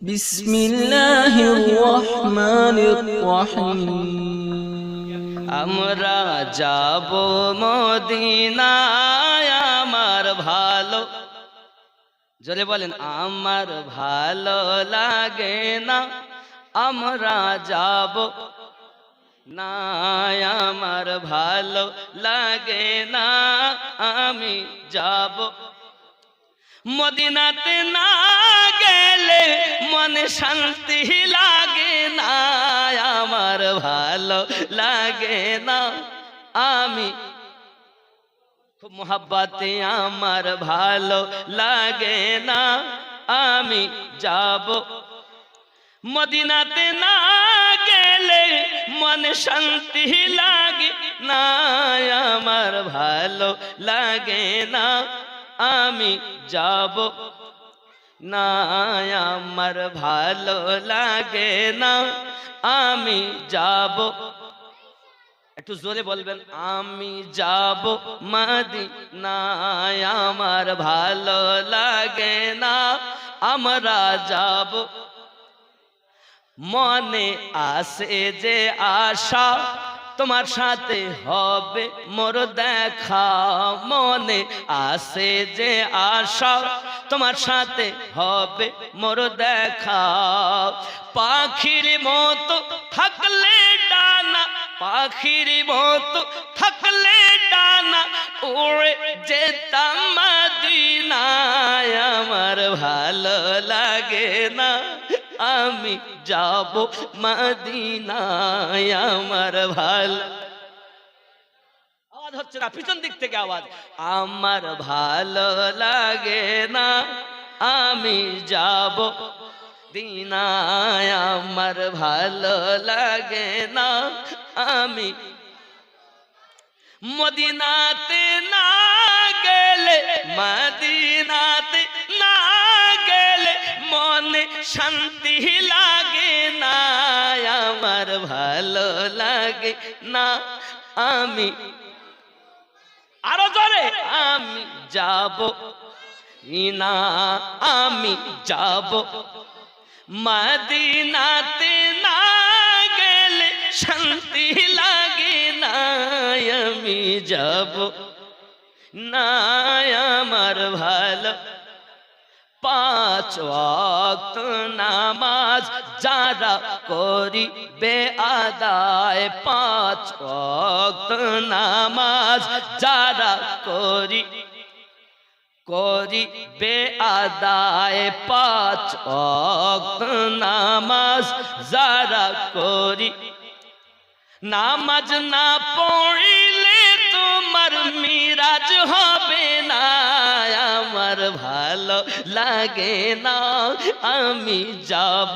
بسم الله الرحمن الرحيم আমরা যাব মদিনায় আমার ভালো জোরে বলেন আমার ভালো লাগে না আমরা যাব না আমার ভালো লাগে না আমি যাব মদিনাতে না গেলে মনে শান্তি লাগে না, আমার ভালো লাগে না। আমি খুব মোহাব্বতে আমার ভালো লাগে না। আমি যাব মদিনাতে না গেলে মনে শান্তি লাগে না, আমার ভালো লাগে না। আমি যাব না আমার ভালো লাগে না। আমি যাব। একটু জোরে বলবেন, আমি যাব মাদি না আমার ভালো লাগে না। আমরা যাব। মনে আসে যে আশা তোমার সাথে হবে মোর দেখা মনে আসে যে আশা। তোমার সাথে হবে মোর দেখা। পাখির মতো থাকলে ডানা, পাখির মতো থাকলে ডানা, উড়ে যেতাম মদিনায়, আমার ভালো লাগে না। আমি যাব মদিনায় আমার ভালো। আওয়াজ হচ্ছে না, পিছন দিক থেকে আওয়াজ। আমার ভালো লাগে না, আমি যাব দিনায় আমার ভালো লাগে না, আমি মদিনাতে না গেলে, মদিনাতে না গেলে মনে শান্তি লাগে না, আমার ভালো লাগে না। আমি আরও জোরে। আমি যাব না, আমি যাব। মদিনাতে না গেলে শান্তি লাগে না, আমি যাব না। ওয়াক্ত নামাজ যারা করি বে আদায়, পাঁচ ওয়াক্ত নামাজ যারা করি করি বে আদায়, পাঁচ ওয়াক্ত নামাজ যারা করি। নামাজ না পড়িলে তোমার মিরাজ না আমার ভালো লাগে না, আমি যাব।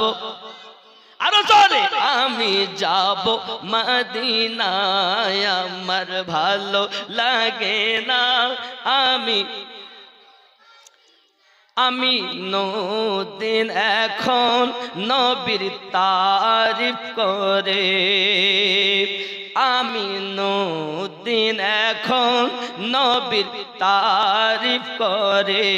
আরও জোরে। আমি যাব মদিনায়, আমার ভালো লাগে না, আমি আমি নদিন এখন নবীর তারিফ করে। আমি নদিন এখন নবীর তারিফ করে।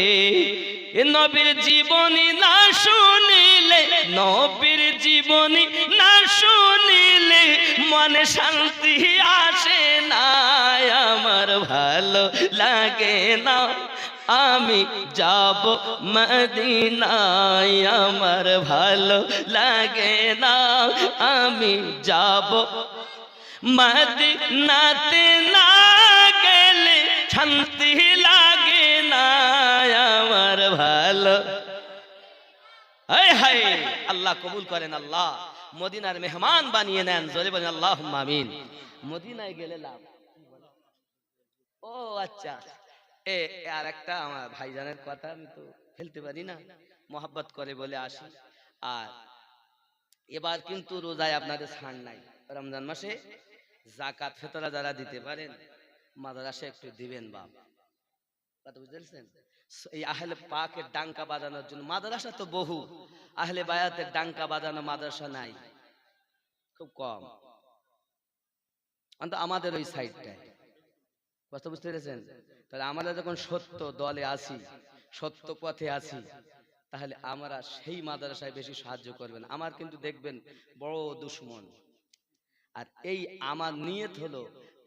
নবীর জীবনী না শুনিলে, নবীর জীবনী না শুনিলে মনে শান্তি আসে না, আমার ভালো লাগে না। আমি যাব মদিনায়, আমার ভালো লাগে না। আমি যাব মদিনাতে না গেলে শান্তি লাগে না আমার ভালো হায় হায় আল্লাহ কবুল করেন আল্লাহ মদিনার মেহমান বানিয়ে নেন জোরে বলেন আল্লাহ আমিন মদিনায় গেলে লাভ ও আচ্ছা এ আর একটা আমার ভাইজানের কথা আমি তো ফেলতে পারি না। মোহাব্বত করে বলে আসি। আর এবার কিন্তু রোজায় আপনাদের ছাড় নাই। রমজান মাসে জাকাত ফেতরা যারা দিতে পারেন মাদ্রাসা একটু দিবেন বাপ। কথা বুঝতে এই আহলে পাকের ডাঙ্কা বাজানোর জন্য, মাদ্রাসা তো বহু, আহলে বায়াতের ডাঙ্কা বাজানো মাদ্রাসা নাই। খুব কম। অন্তত আমাদের ওই সাইডটায়। কথা বুঝতে পেরেছেন? তাহলে আমরা যখন সত্য দলে আছি, সত্য পথে আছি, তাহলে আমরা সেই মাদ্রাসায় বেশি সাহায্য করবেন। আমার কিন্তু দেখবেন বড় দুশ্মন। আর এই আমার নিয়ত হলো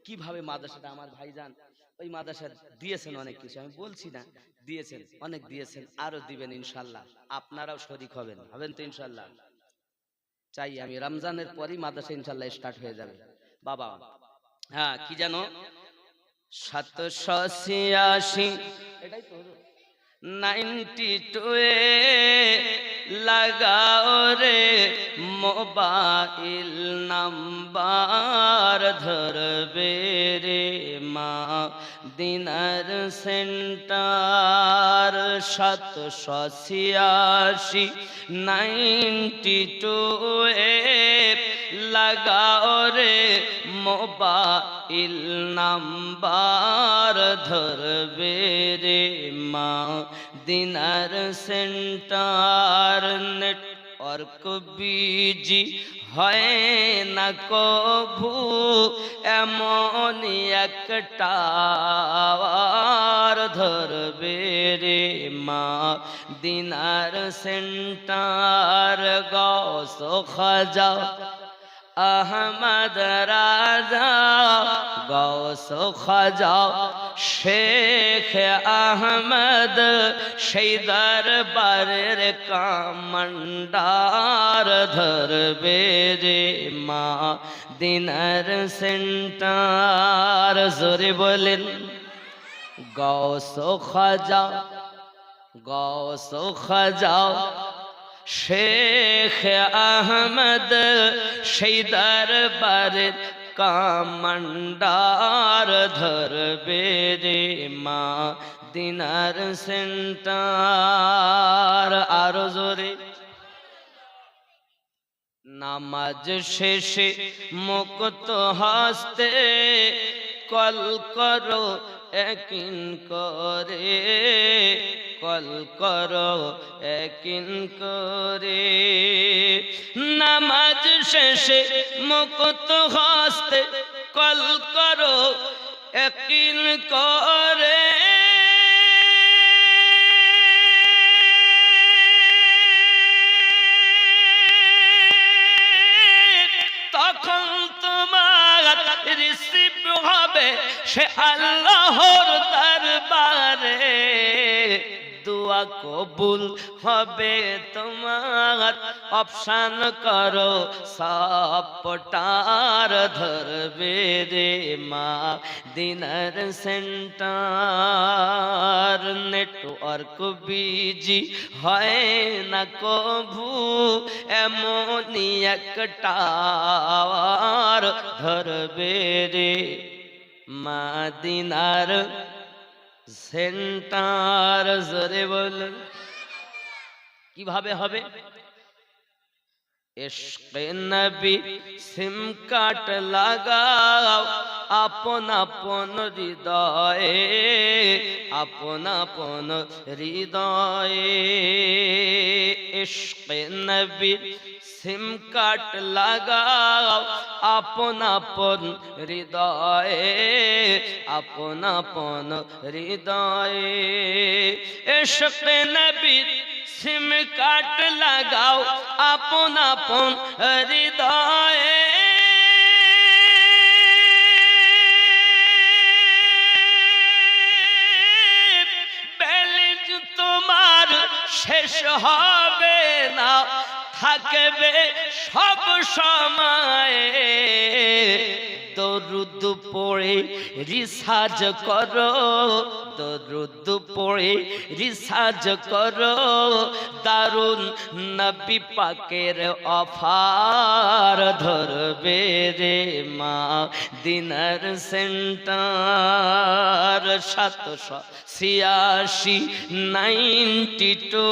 কীভাবে মাদ্রাসাটা আমার ভাইজান ওই মাদ্রাসা দিয়েছেন অনেক কিছু আমি বলছি না দিয়েছেন অনেক দিয়েছেন আরও দিবেন ইনশাল্লাহ আপনারাও শরিক হবেন হবেন তো ইনশাল্লাহ চাই আমি রমজানের পরই মাদ্রাসা ইনশাল্লাহ স্টার্ট হয়ে যাবে। বাবা হ্যাঁ কি জানো সাতশো ছিয়াশি এটাই তো নাইনটি টুয়ে লাগাও রে মোবাইল নাম্বার ধরবে রে মা দিনার সেন্টার সাতশো ছিয়াশি নাইনটি টুয়ে লাগাও রে মোবাইল নাম্বার ধরবে রে মা দিনার সেন্টার নেটওয়ার্ক বিজি হয় না কভু এমন একটা ধরবে রে মা দিনার সেন্টার গস খাজা আহমদ রাজা, গৌস খাজা। শেখ আহমদ সেই দরবারের কামন্ডার ধরবে রে মা। দিনার সেন্টার, জোরে বলেন, গৌস খাজা গৌস খাজা। শেখ আহমদ সেই দরবারের কামন্ডার ধরবে রে মা দিনার সেন্টার। আরও জোরে। নামাজ শেষে মুক্ত হাসতে কল করো একিন করে, কল করো একিন করে। নামাজ শেষে মুক্ত হাসতে কল করো একিন করে। তখন তোমার রিসিভ হবে সে আল্লাহর দরবারে। দোয়া কবুল হবে তোমার, অপশান করো, সপটার ধরবে রে মা, দিনার সেন্টার নেটওয়ার্ক বিজি হয় না কভু, এমনই একটা আর ধরবে রে। মা দিনার সেন্টার জোরে বল কীভাবে হবে? ইশকে নবী সিম কাট লাগাও। আপন আপন হৃদয়ে, আপন আপন হৃদয়ে। ইশকে নবী সিম কাট লাগাও, আপন আপন হৃদয়ে, আপন আপন হৃদয়ে। ইশকে নবী সিম কাট লাগাও, আপন আপন হৃদয়ে। হবে না থাকবে সব সময়। দরুদ পড়ে রিসার্চ করো দরুদ পড়ে রিসার্চ করো দারুণ নবী পাকের অফার ধরবে রে মা। দিনার সেন্টার সাতশো ছিয়াশি, নাইনটি টু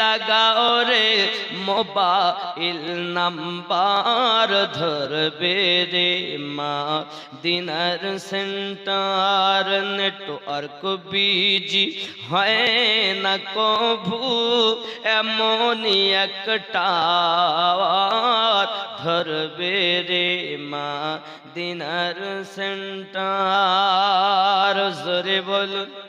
লাগাও রে মোবাইল নাম্বার ধরবে রে মা। দিনার সেন্টার নেটওয়ার্ক বিজি হয় না কভু এমনই একটা ধরবে রে মা দিনার সেন্টার। জোরে বলুন।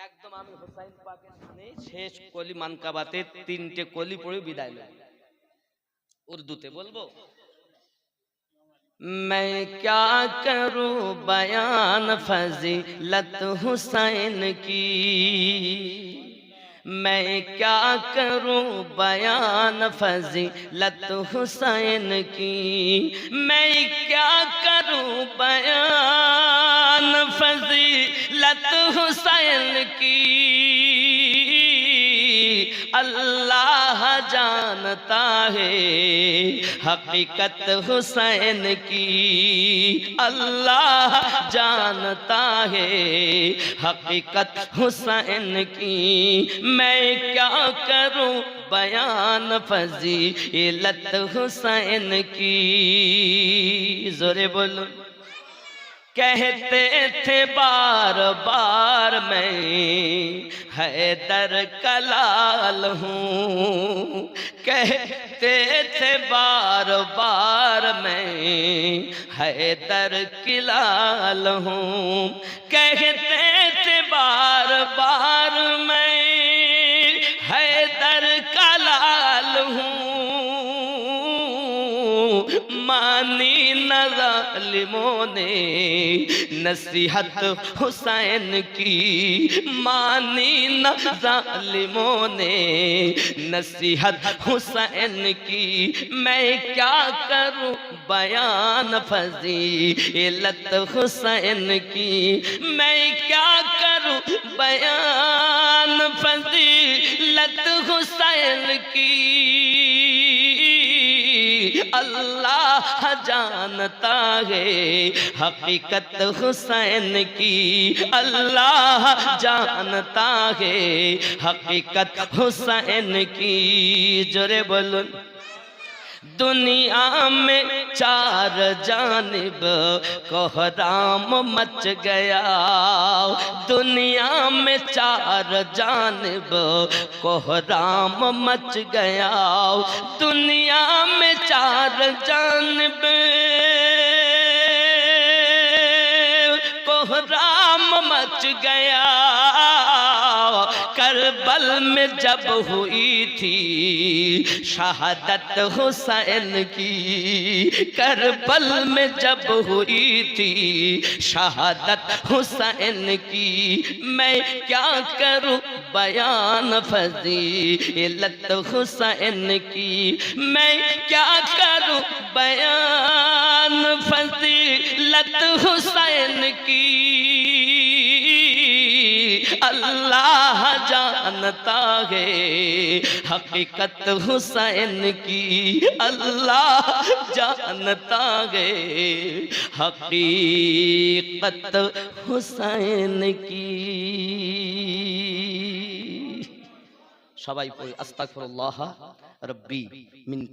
একদম আমি হোসাইন শেষ কলি মানকাবাতে তিনটে কলি পড়ে বিদায় میں کیا کروں بیان فضیلت حسین کی میں کیا کروں بیان فضیلت حسین کی میں کیا کروں اللہ جانتا ہے حقیقت حسین کی اللہ جانتا ہے حقیقت حسین کی میں کیا کروں بیان فضیلت حسین کی زورے بولو کہتے تھے بار بار میں، حیدر کلال ہوں۔ کہتے تھے بار بار میں، حیدر کلال ہوں۔ کہتے تھے بار بار میں، حیدر کلال ہوں۔ مانی ظالموں نے نصیحت حسین کی، مانی نہ ظالموں نے نصیحت حسین کی۔ میں کیا کروں؟ بیان فضیلت حسین کی۔ میں کیا کروں؟ بیان فضیلت حسین کی۔ اللہ جانتا ہے حقیقت حسین کی اللہ جانتا ہے حقیقت حسین کی جرے بلند دنیا میں چار جانب کوہرام مچ گیا۔ دنیا میں چار جانب کوہرام مچ گیا۔ دنیا میں چار جانب کوہرام مچ گیا۔ کربل میں جب ہوئی تھی، شہادت حسین کی، کربل میں جب ہوئی تھی، شہادت حسین کی، میں کیا کروں؟ بیان فضیلت حسین کی، میں کیا کروں؟ بیان فضیلت حسین کی۔ اللہ جانتا ہے۔ حقیقت حسین کی اللہ جانتا ہے۔ حقیقت حسین کی۔ সবাই পড়ি আস্তাগফিরুল্লাহ ربی من